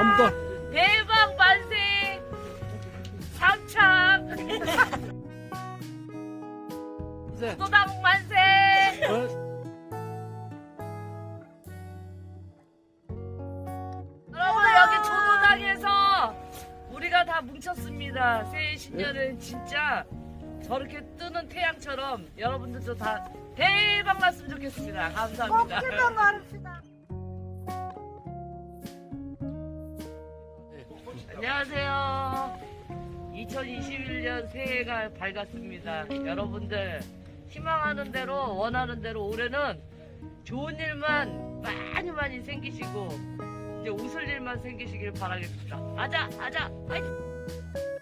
감사. 대박 만세 상창 네. 도당 만세 여러분 여기 조도당에서 우리가 다 뭉쳤습니다 새해 신년은 네. 진짜 저렇게 뜨는 태양처럼 여러분들도 다 대박 났으면 좋겠습니다 감사합니다. 꼭 실망 많으시다. 안녕하세요. 2021년 새해가 밝았습니다. 여러분들 희망하는 대로 원하는 대로 올해는 좋은 일만 많이 많이 생기시고 이제 웃을 일만 생기시길 바라겠습니다. 아자 아자 화이팅!